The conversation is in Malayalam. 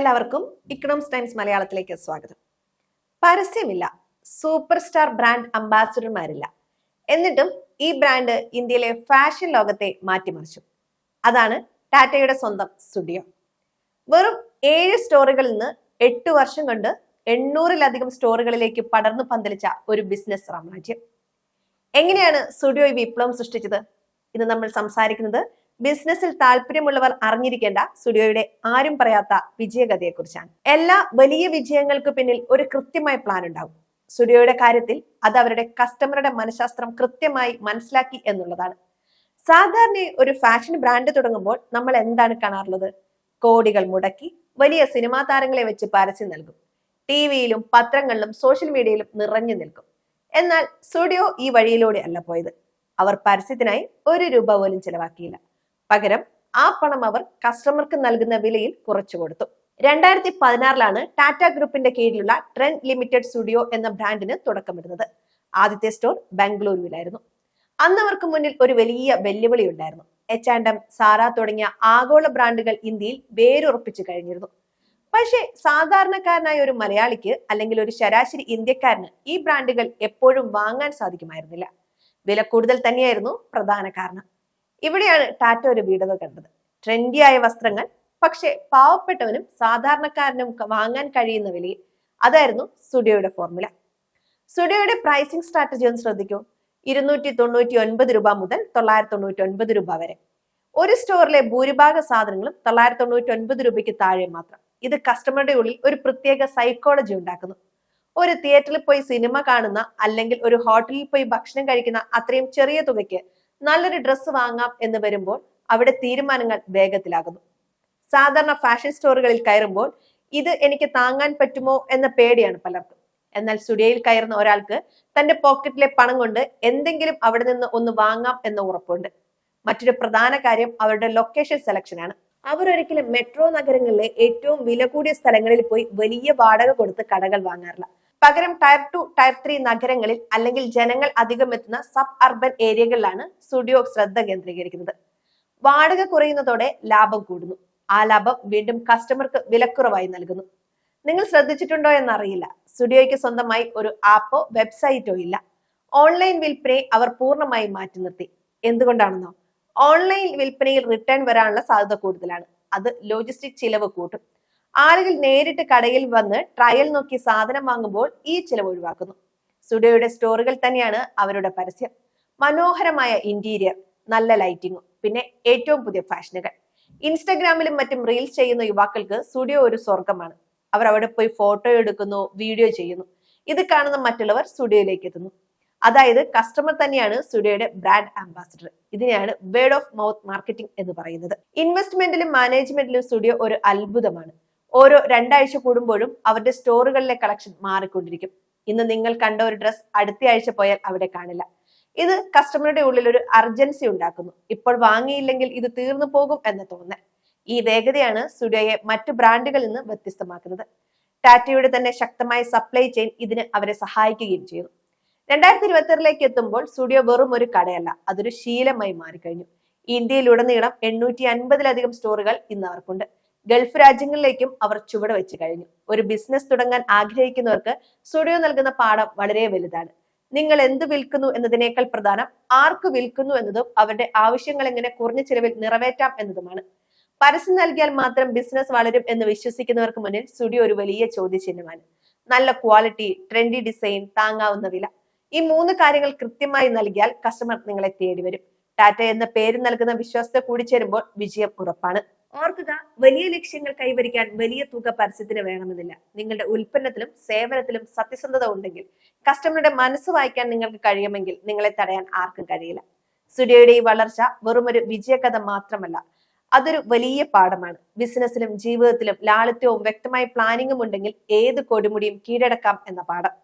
എല്ലാവർക്കും ഇക്കണോമിക്സ് ടൈംസ് മലയാളത്തിലേക്ക് സ്വാഗതം. പരസ്യമില്ല സൂപ്പർ സ്റ്റാർ ബ്രാൻഡ് അംബാസിഡർമാരില്ല. എന്നിട്ടും ഈ ബ്രാൻഡ് ഇന്ത്യയിലെ ഫാഷൻ ലോകത്തെ മാറ്റിമറിച്ചു. അതാണ് ടാറ്റയുടെ സ്വന്തം സ്റ്റുഡിയോ. വെറും ഏഴ് സ്റ്റോറുകളിൽ നിന്ന് എട്ട് വർഷം കൊണ്ട് എണ്ണൂറിലധികം സ്റ്റോറുകളിലേക്ക് പടർന്നു പന്തലിച്ച ഒരു ബിസിനസ് സാമ്രാജ്യം. എങ്ങനെയാണ് സ്റ്റുഡിയോ ഈ വിപ്ലവം സൃഷ്ടിച്ചത്? ഇന്ന് നമ്മൾ സംസാരിക്കുന്നത് ബിസിനസ്സിൽ താല്പര്യമുള്ളവർ അറിഞ്ഞിരിക്കേണ്ട സ്റ്റുഡിയോയുടെ ആരും പറയാത്ത വിജയകഥയെക്കുറിച്ചാണ് എല്ലാ വലിയ വിജയങ്ങൾക്ക് പിന്നിൽ ഒരു കൃത്യമായ പ്ലാൻ ഉണ്ടാവും. സ്റ്റുഡിയോയുടെ കാര്യത്തിൽ അത് അവരുടെ കസ്റ്റമറുടെ മനഃശാസ്ത്രം കൃത്യമായി മനസ്സിലാക്കി എന്നുള്ളതാണ്. സാധാരണ ഒരു ഫാഷൻ ബ്രാൻഡ് തുടങ്ങുമ്പോൾ നമ്മൾ എന്താണ് കാണാറുള്ളത്? കോടികൾ മുടക്കി വലിയ സിനിമാ താരങ്ങളെ വെച്ച് പരസ്യം നൽകും. ടി വിയിലും പത്രങ്ങളിലും സോഷ്യൽ മീഡിയയിലും നിറഞ്ഞു നിൽക്കും. എന്നാൽ സ്റ്റുഡിയോ ഈ വഴിയിലൂടെ അല്ല പോയത്. അവർ പരസ്യത്തിനായി ഒരു രൂപ പോലും ചെലവാക്കിയില്ല. പകരം ആ പണം അവർ കസ്റ്റമർക്ക് നൽകുന്ന വിലയിൽ കുറച്ചു കൊടുത്തു. രണ്ടായിരത്തി പതിനാറിലാണ് ടാറ്റ ഗ്രൂപ്പിന്റെ കീഴിലുള്ള ട്രെൻഡ് ലിമിറ്റഡ് സ്റ്റുഡിയോ എന്ന ബ്രാൻഡിന് തുടക്കമിടുന്നത്. ആദ്യത്തെ സ്റ്റോർ ബാംഗ്ലൂരുവിലായിരുന്നു അന്ന് അവർക്ക് മുന്നിൽ ഒരു വലിയ വെല്ലുവിളി ഉണ്ടായിരുന്നു. എച്ച് ആൻഡ് എം സാറ തുടങ്ങിയ ആഗോള ബ്രാൻഡുകൾ ഇന്ത്യയിൽ വേരുറപ്പിച്ചു കഴിഞ്ഞിരുന്നു. പക്ഷേ സാധാരണക്കാരനായ ഒരു മലയാളിക്ക് അല്ലെങ്കിൽ ഒരു ശരാശരി ഇന്ത്യക്കാരന് ഈ ബ്രാൻഡുകൾ എപ്പോഴും വാങ്ങാൻ സാധിക്കുമായിരുന്നില്ല. വില കൂടുതൽ തന്നെയായിരുന്നു പ്രധാന കാരണം. ഇവിടെയാണ് ടാറ്റ ഒരു വീടക കണ്ടത് ട്രെൻഡിയായ വസ്ത്രങ്ങൾ പക്ഷേ പാവപ്പെട്ടവനും സാധാരണക്കാരനും വാങ്ങാൻ കഴിയുന്ന വിലയിൽ അതായിരുന്നു സ്റ്റുഡിയോയുടെ ഫോർമുല സ്റ്റുഡിയോയുടെ പ്രൈസിംഗ് സ്ട്രാറ്റജി ഒന്ന് ശ്രദ്ധിക്കൂ. ഇരുന്നൂറ്റി തൊണ്ണൂറ്റി ഒൻപത് രൂപ മുതൽ തൊള്ളായിരത്തി തൊണ്ണൂറ്റി ഒൻപത് രൂപ വരെ. ഒരു സ്റ്റോറിലെ ഭൂരിഭാഗ സാധനങ്ങളും തൊള്ളായിരത്തി തൊണ്ണൂറ്റി ഒൻപത് രൂപയ്ക്ക് താഴെ മാത്രം. ഇത് കസ്റ്റമറുടെ ഉള്ളിൽ ഒരു പ്രത്യേക സൈക്കോളജി ഉണ്ടാക്കുന്നു. ഒരു തിയേറ്ററിൽ പോയി സിനിമ കാണുന്ന അല്ലെങ്കിൽ ഒരു ഹോട്ടലിൽ പോയി ഭക്ഷണം കഴിക്കുന്ന അത്രയും ചെറിയ തുകയ്ക്ക് നല്ലൊരു ഡ്രസ്സ് വാങ്ങാം എന്ന് വരുമ്പോൾ അവിടെ തീരുമാനങ്ങൾ വേഗത്തിലാകുന്നു. സാധാരണ ഫാഷൻ സ്റ്റോറുകളിൽ കയറുമ്പോൾ ഇത് എനിക്ക് താങ്ങാൻ പറ്റുമോ എന്ന പേടിയാണ് പലർക്കും. എന്നാൽ സ്റ്റുഡിയോയിൽ കയറുന്ന ഒരാൾക്ക് തന്റെ പോക്കറ്റിലെ പണം കൊണ്ട് എന്തെങ്കിലും അവിടെ നിന്ന് ഒന്ന് വാങ്ങാം എന്ന ഉറപ്പുണ്ട്. മറ്റൊരു പ്രധാന കാര്യം അവരുടെ ലൊക്കേഷൻ അവർ ഒരിക്കലും മെട്രോ നഗരങ്ങളിലെ ഏറ്റവും വില കൂടിയ സ്ഥലങ്ങളിൽ പോയി വലിയ വാടക കൊടുത്ത് കടകൾ വാങ്ങാറില്ല. പകരം ടയർ ടു ടയർ ത്രീ നഗരങ്ങളിൽ അല്ലെങ്കിൽ ജനങ്ങൾ അധികം എത്തുന്ന സബ് അർബൻ ഏരിയകളിലാണ് സ്റ്റുഡിയോ ശ്രദ്ധ കേന്ദ്രീകരിക്കുന്നത്. വാടക കുറയുന്നതോടെ ലാഭം കൂടുന്നു. ആ ലാഭം വീണ്ടും കസ്റ്റമർക്ക് വിലക്കുറവായി നൽകുന്നു. നിങ്ങൾ ശ്രദ്ധിച്ചിട്ടുണ്ടോ എന്നറിയില്ല. സ്റ്റുഡിയോയ്ക്ക് സ്വന്തമായി ഒരു ആപ്പോ വെബ്സൈറ്റോ ഇല്ല. ഓൺലൈൻ വിൽപ്പനയെ അവർ പൂർണമായി മാറ്റി നിർത്തി. എന്തുകൊണ്ടാണെന്നോ? ഓൺലൈൻ വിൽപ്പനയിൽ റിട്ടേൺ വരാനുള്ള സാധ്യത കൂടുതലാണ്. അത് ലോജിസ്റ്റിക് ചിലവ് കൂട്ടും. ആളുകൾ നേരിട്ട് കടയിൽ വന്ന് ട്രയൽ നോക്കി സാധനം വാങ്ങുമ്പോൾ ഈ ചിലവ് ഒഴിവാക്കുന്നു. സുഡയുടെ സ്റ്റോറുകൾ തന്നെയാണ് അവരുടെ പരസ്യം. മനോഹരമായ ഇന്റീരിയർ നല്ല ലൈറ്റിങ്ങും പിന്നെ ഏറ്റവും പുതിയ ഫാഷനുകൾ. ഇൻസ്റ്റഗ്രാമിലും മറ്റും റീൽസ് ചെയ്യുന്ന യുവാക്കൾക്ക് സുഡിയോ ഒരു സ്വർഗമാണ് അവർ അവിടെ പോയി ഫോട്ടോ എടുക്കുന്നു വീഡിയോ ചെയ്യുന്നു. ഇത് കാണുന്ന മറ്റുള്ളവർ സ്റ്റുഡിയോയിലേക്ക് എത്തുന്നു. അതായത് കസ്റ്റമർ തന്നെയാണ് സ്റ്റുഡിയോയുടെ ബ്രാൻഡ് അംബാസിഡർ ഇതിനെയാണ് വേർഡ് ഓഫ് മൗത്ത് മാർക്കറ്റിംഗ് എന്ന് പറയുന്നത്. ഇൻവെസ്റ്റ്മെന്റിലും മാനേജ്മെന്റിലും സ്റ്റുഡിയോ ഒരു അത്ഭുതമാണ്. ഓരോ രണ്ടാഴ്ച കൂടുമ്പോഴും അവരുടെ സ്റ്റോറുകളിലെ കളക്ഷൻ മാറിക്കൊണ്ടിരിക്കും. ഇന്ന് നിങ്ങൾ കണ്ട ഒരു ഡ്രസ് അടുത്ത ആഴ്ച പോയാൽ അവിടെ കാണില്ല. ഇത് കസ്റ്റമറുടെ ഉള്ളിൽ ഒരു അർജൻസി ഉണ്ടാക്കുന്നു. ഇപ്പോൾ വാങ്ങിയില്ലെങ്കിൽ ഇത് തീർന്നു പോകും എന്ന് തോന്നൽ. ഈ വേഗതയാണ് സ്റ്റുഡിയോയെ മറ്റു ബ്രാൻഡുകളിൽ നിന്ന് വ്യത്യസ്തമാക്കുന്നത്. ടാറ്റയുടെ തന്നെ ശക്തമായ സപ്ലൈ ചെയിൻ ഇതിന് അവരെ സഹായിക്കുകയും ചെയ്തു. രണ്ടായിരത്തി ഇരുപത്തിയാറിലേക്ക് എത്തുമ്പോൾ സ്റ്റുഡിയോ വെറും ഒരു കടയല്ല അതൊരു ശീലമായി മാറിക്കഴിഞ്ഞു. ഇന്ത്യയിലുടനീളം എണ്ണൂറ്റി അൻപതിലധികം സ്റ്റോറുകൾ ഇന്ന് അവർക്കുണ്ട്. ഗൾഫ് രാജ്യങ്ങളിലേക്കും അവർ ചുവട് വെച്ച് കഴിഞ്ഞു. ഒരു ബിസിനസ് തുടങ്ങാൻ ആഗ്രഹിക്കുന്നവർക്ക് സ്റ്റുഡിയോ നൽകുന്ന പാഠം വളരെ വലുതാണ്. നിങ്ങൾ എന്ത് വിൽക്കുന്നു എന്നതിനേക്കാൾ പ്രധാനം ആർക്ക് വിൽക്കുന്നു എന്നതും അവരുടെ ആവശ്യങ്ങൾ എങ്ങനെ കുറഞ്ഞ ചിലവിൽ നിറവേറ്റാം എന്നതുമാണ്. പരസ്യം നൽകിയാൽ മാത്രം ബിസിനസ് വളരും എന്ന് വിശ്വസിക്കുന്നവർക്ക് മുന്നിൽ സ്റ്റുഡിയോ ഒരു വലിയ ചോദ്യചിഹ്നമാണ്. നല്ല ക്വാളിറ്റി ട്രെൻഡി ഡിസൈൻ താങ്ങാവുന്ന വില. ഈ മൂന്ന് കാര്യങ്ങൾ കൃത്യമായി നൽകിയാൽ കസ്റ്റമർ നിങ്ങളെ തേടി വരും ടാറ്റ എന്ന പേര് നൽകുന്ന വിശ്വാസത്തെ കൂടി ചേരുമ്പോൾ വിജയം ഉറപ്പാണ്. ഓർക്കുക വലിയ ലക്ഷ്യങ്ങൾ കൈവരിക്കാൻ വലിയ തുക പരസ്യത്തിന് വേണമെന്നില്ല. നിങ്ങളുടെ ഉൽപ്പന്നത്തിലും സേവനത്തിലും സത്യസന്ധത ഉണ്ടെങ്കിൽ കസ്റ്റമറുടെ മനസ്സ് വായിക്കാൻ നിങ്ങൾക്ക് കഴിയുമെങ്കിൽ നിങ്ങളെ തടയാൻ ആർക്കും കഴിയില്ല. സ്റ്റുഡിയോയുടെ ഈ വളർച്ച വെറുമൊരു വിജയകഥ മാത്രമല്ല അതൊരു വലിയ പാഠമാണ്. ബിസിനസ്സിലും ജീവിതത്തിലും ലാളിത്യവും വ്യക്തമായ പ്ലാനിങ്ങും ഉണ്ടെങ്കിൽ ഏത് കൊടുമുടിയും കീഴടക്കാം എന്ന പാഠം.